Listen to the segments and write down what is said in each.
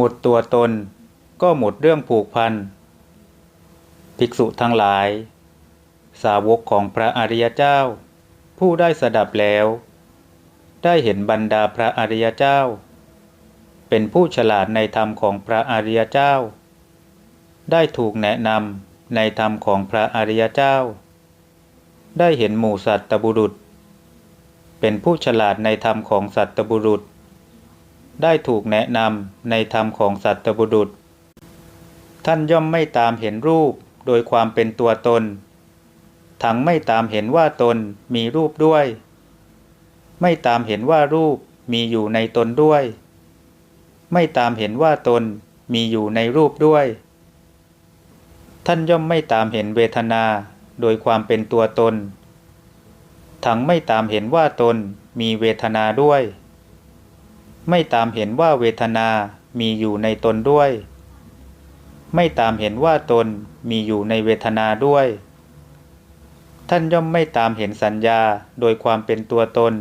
หมดตัวตน ก็หมดเรื่องผูกพัน ภิกษุทั้งหลาย สาวกของพระอริยเจ้า ผู้ได้สดับแล้ว ได้เห็นบรรดาพระอริยเจ้า เป็นผู้ฉลาดในธรรมของพระอริยเจ้า ได้ถูกแนะนำในธรรมของพระอริยเจ้า ได้เห็นหมู่สัตตบุรุษ เป็นผู้ฉลาดในธรรมของสัตตบุรุษ ได้ถูกแนะนำในธรรมของสัตบุรุษ ท่านย่อมไม่ตามเห็นรูปโดยความเป็นตัวตน ทั้งไม่ตามเห็นว่าตนมีรูปด้วย ไม่ตามเห็นว่ารูปมีอยู่ในตนด้วย ไม่ตามเห็นว่าตนมีอยู่ในรูปด้วย ท่านย่อมไม่ตามเห็นเวทนาโดยความเป็นตัวตน ทั้งไม่ตามเห็นว่าตนมีเวทนาด้วย ไม่ตามเห็นว่าเวทนามีอยู่ในตนด้วย ไม่ตามเห็นว่าตนมีอยู่ในเวทนาด้วย ท่านย่อมไม่ตามเห็นสัญญาโดยความเป็นตัวตน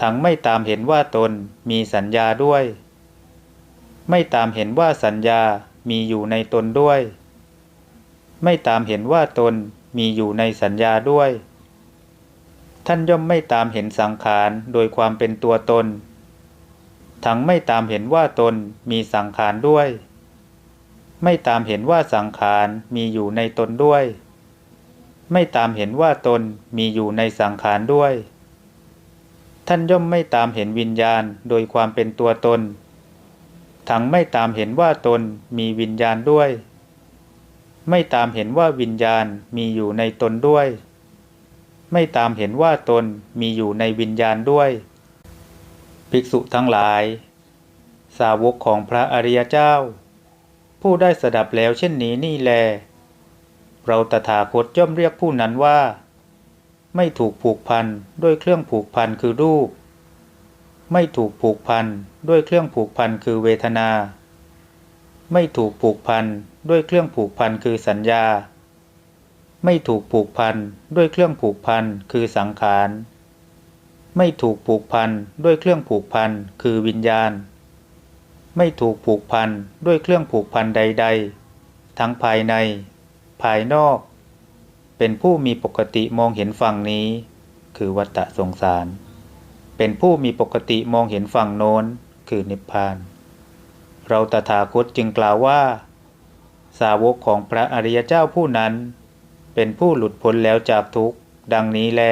ทั้งไม่ตามเห็นว่าตนมีสัญญาด้วย ไม่ตามเห็นว่าสัญญามีอยู่ในตนด้วย ไม่ตามเห็นว่าตนมีอยู่ในสัญญาด้วย ท่านย่อมไม่ตามเห็นสังขารโดยความเป็นตัวตน ทั้งไม่ตามเห็นว่าตนมีสังขารด้วย ไม่ตามเห็นว่าสังขารมีอยู่ในตนด้วย ไม่ตามเห็นว่าตนมีอยู่ในสังขารด้วย ท่านย่อมไม่ตามเห็นวิญญาณโดยความเป็นตัวตน ทั้งไม่ตามเห็นว่าตนมีวิญญาณด้วย ไม่ตามเห็นว่าวิญญาณมีอยู่ในตนด้วย ไม่ตามเห็นว่าตนมีอยู่ในวิญญาณด้วย ภิกษุทั้งหลาย สาวกของพระอริยเจ้า ผู้ได้สดับแล้วเช่นนี้นี่แล เราตถาคตย่อมเรียกผู้นั้นว่า ไม่ถูกผูกพันด้วยเครื่องผูกพันคือรูป ไม่ถูกผูกพันด้วยเครื่องผูกพันคือเวทนา ไม่ถูกผูกพันด้วยเครื่องผูกพันคือสัญญา ไม่ถูกผูกพันด้วยเครื่องผูกพันคือสังขาร ไม่ถูกผูกพันด้วยเครื่องผูกพันคือวิญญาณ ไม่ถูกผูกพันด้วยเครื่องผูกพันใด ๆ ทั้งภายใน ภายนอก เป็นผู้มีปกติมองเห็นฝั่งนี้ คือวัฏฏะสงสาร เป็นผู้มีปกติมองเห็นฝั่งโน้น คือนิพพาน เราตถาคตจึงกล่าวว่า สาวกของพระอริยเจ้าผู้นั้น เป็นผู้หลุดพ้นแล้วจากทุกข์ดังนี้แล